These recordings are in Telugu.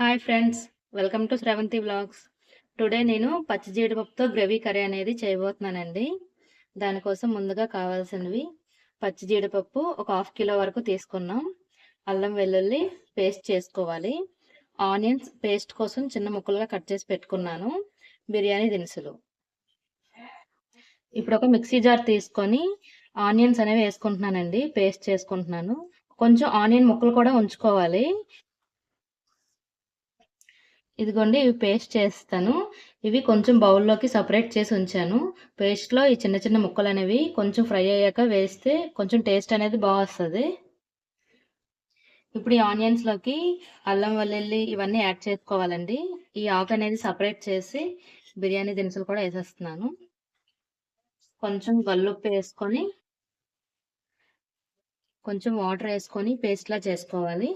Hi friends welcome to Sravanthi blogs today నేను పచ్చి జీడిపప్పుతో గ్రేవీ కర్రీ అనేది చేయబోతున్నానండి. దానికోసం ముందుగా కావాల్సినవి పచ్చి జీడిపప్పు ఒక హాఫ్ కిలో వరకు తీసుకున్నాం. అల్లం వెల్లుల్లి పేస్ట్ చేసుకోవాలి. ఆనియన్స్ పేస్ట్ కోసం చిన్న ముక్కలుగా కట్ చేసి పెట్టుకున్నాను. బిర్యానీ దినుసులు. ఇప్పుడు ఒక మిక్సీ జార్ తీసుకొని ఆనియన్స్ అనేవి వేసుకుంటున్నానండి. పేస్ట్ చేసుకుంటున్నాను. కొంచెం ఆనియన్ ముక్కలు కూడా ఉంచుకోవాలి. ఇదిగోండి ఇవి పేస్ట్ చేస్తాను. ఇవి కొంచెం బౌల్లోకి సపరేట్ చేసి ఉంచాను. పేస్ట్లో ఈ చిన్న చిన్న ముక్కలు అనేవి కొంచెం ఫ్రై అయ్యాక వేస్తే కొంచెం టేస్ట్ అనేది బాగా వస్తుంది. ఇప్పుడు ఈ ఆనియన్స్లోకి అల్లం వెల్లుల్లి ఇవన్నీ యాడ్ చేసుకోవాలండి. ఈ ఆకు అనేది సపరేట్ చేసి బిర్యానీ దినుసులు కూడా వేసేస్తున్నాను. కొంచెం గల్లుప్పు వేసుకొని కొంచెం వాటర్ వేసుకొని పేస్ట్లా చేసుకోవాలి.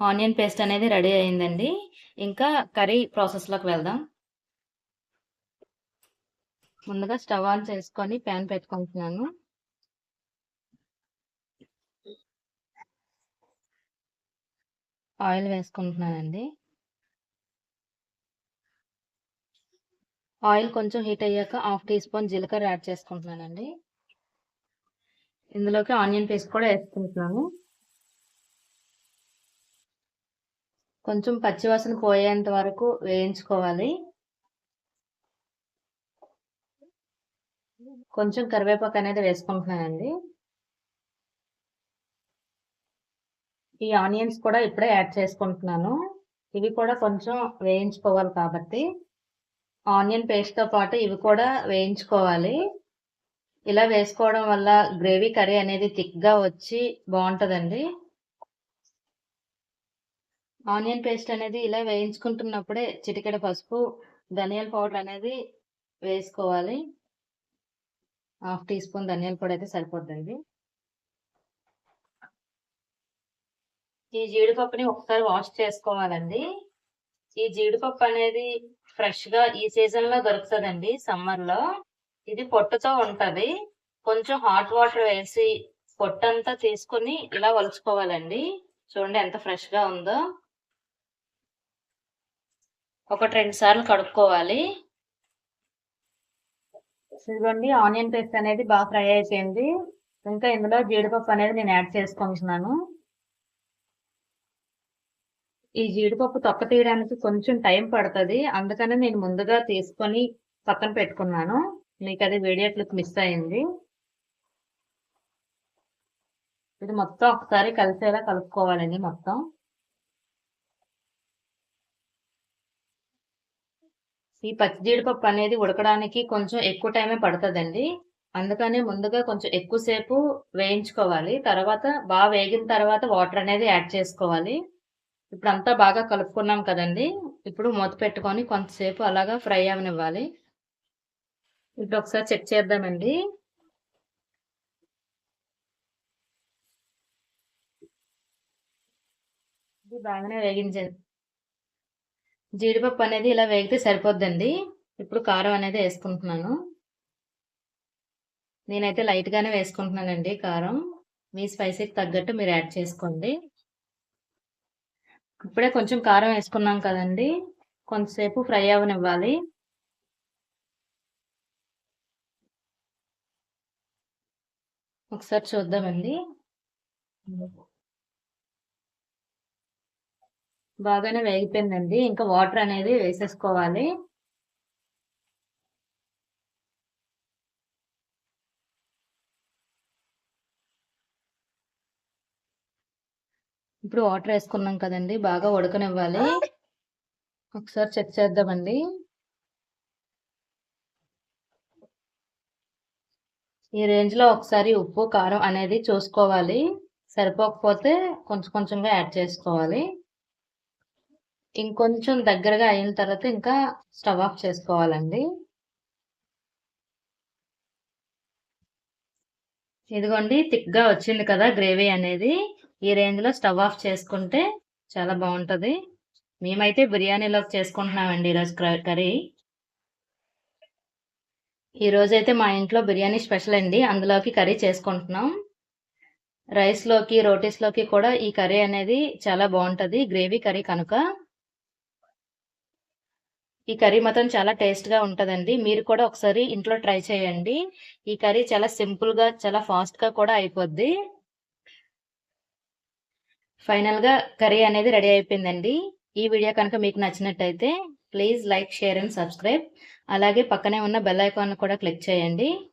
ఆనియన్ పేస్ట్ అనేది రెడీ అయిందండి. ఇంకా కర్రీ ప్రాసెస్లోకి వెళ్దాం. ముందుగా స్టవ్ ఆన్ చేసుకొని ప్యాన్ పెట్టుకుంటున్నాను. ఆయిల్ వేసుకుంటున్నానండి. ఆయిల్ కొంచెం హీట్ అయ్యాక హాఫ్ టీ స్పూన్ జీలకర్ర యాడ్ చేసుకుంటున్నానండి. ఇందులోకి ఆనియన్ పేస్ట్ కూడా వేసుకుంటున్నాను. కొంచెం పచ్చివాసన పోయేంత వరకు వేయించుకోవాలి. కొంచెం కరివేపాకు అనేది వేసుకుంటున్నానండి. ఈ ఆనియన్స్ కూడా ఇప్పుడే యాడ్ చేసుకుంటున్నాను. ఇవి కూడా కొంచెం వేయించుకోవాలి కాబట్టి. ఆనియన్ పేస్ట్తో పాటు ఇవి కూడా వేయించుకోవాలి. ఇలా వేసుకోవడం వల్ల గ్రేవీ కర్రీ అనేది థిక్గా వచ్చి బాగుంటుందండి. ఆనియన్ పేస్ట్ అనేది ఇలా వేయించుకుంటున్నప్పుడే చిటికెడ పసుపు ధనియాల పౌడర్ అనేది వేసుకోవాలి. హాఫ్ టీ స్పూన్ ధనియాల పొడి అయితే సరిపోతుంది ఈ జీడిపప్పుని ఒకసారి వాష్ చేసుకోవాలండి. ఈ జీడిపప్పు అనేది ఫ్రెష్గా ఈ సీజన్లో దొరుకుతుందండి సమ్మర్లో ఇది పొట్టుతో ఉంటది. కొంచెం హాట్ వాటర్ వేసి పొట్టంతా తీసుకుని ఇలా వలుచుకోవాలండి. చూడండి ఎంత ఫ్రెష్గా ఉందో. ఒకటి రెండు సార్లు కడుక్కోవాలి. ఇదిగోండి ఆనియన్ పేస్ట్ అనేది బాగా ఫ్రై అయిపోయింది. ఇంకా ఇందులో జీడిపప్పు అనేది నేను యాడ్ చేసుకుంటున్నాను. ఈ జీడిపప్పు తొక్క తీయడానికి కొంచెం టైం పడుతుంది. అందుకనే నేను ముందుగా తీసుకొని పక్కన పెట్టుకున్నాను. మీకు అది వేడియట్లకు మిస్ అయింది. ఇది మొత్తం ఒకసారి కలిసేలా కలుపుకోవాలండి మొత్తం. ఈ పచ్చి జీడిపప్పు అనేది ఉడకడానికి కొంచెం ఎక్కువ టైమే పడుతుందండి. అందుకనే ముందుగా కొంచెం ఎక్కువసేపు వేయించుకోవాలి. తర్వాత బాగా వేగిన తర్వాత వాటర్ అనేది యాడ్ చేసుకోవాలి. ఇప్పుడు అంతా బాగా కలుపుకున్నాం కదండి. ఇప్పుడు మూత పెట్టుకొని కొంతసేపు అలాగా ఫ్రై అవనివ్వాలి. ఇప్పుడు ఒకసారి చెక్ చేద్దామండి. బాగానే వేగించండి జీడిపప్పు అనేది ఇలా వేగితే సరిపోద్దండి. ఇప్పుడు కారం అనేది వేసుకుంటున్నాను. నేనైతే లైట్గానే వేసుకుంటున్నానండి కారం. మీ స్పైసీకి తగ్గట్టు మీరు యాడ్ చేసుకోండి. ఇప్పుడే కొంచెం కారం వేసుకున్నాం కదండి. కొంతసేపు ఫ్రై అవనివ్వాలి. ఒకసారి చూద్దామండి. బాగానే వేగిపోయిందండి. ఇంకా వాటర్ అనేది వేసేసుకోవాలి. ఇప్పుడు వాటర్ వేసుకున్నాం కదండి బాగా ఉడకనివ్వాలి. ఒకసారి చెక్ చేద్దామండి. ఈ రేంజ్లో ఒకసారి ఉప్పు కారం అనేది చూసుకోవాలి. సరిపోకపోతే కొంచెం కొంచెంగా యాడ్ చేసుకోవాలి. ఇంకొంచెం దగ్గరగా అయిన తర్వాత ఇంకా స్టవ్ ఆఫ్ చేసుకోవాలండి. ఇదిగోండి థిక్గా వచ్చింది కదా గ్రేవీ అనేది. ఈ రేంజ్లో స్టవ్ ఆఫ్ చేసుకుంటే చాలా బాగుంటుంది. మేమైతే బిర్యానీలోకి చేసుకుంటున్నామండి ఈరోజు కర్రీ. ఈరోజు అయితే మా ఇంట్లో బిర్యానీ స్పెషల్ అండి. అందులోకి కర్రీ చేసుకుంటున్నాం. రైస్‌లోకి, రోటీస్‌లోకి కూడా ఈ కర్రీ అనేది చాలా బాగుంటుంది. గ్రేవీ కర్రీ కనుక. ఈ కర్రీ మాత్రం చాలా టేస్ట్‌గా ఉంటుందండి మీరు కూడా ఒకసారి ఇంట్లో ట్రై చేయండి. ఈ కర్రీ చాలా సింపుల్‌గా, చాలా ఫాస్ట్‌గా కూడా అయిపోద్ది. ఫైనల్‌గా కర్రీ అనేది రెడీ అయిపోయిందండి. ఈ వీడియో కనుక మీకు నచ్చినట్టయితే please like, share and subscribe. అలాగే పక్కనే ఉన్న బెల్ ఐకాన్ కూడా క్లిక్ చేయండి.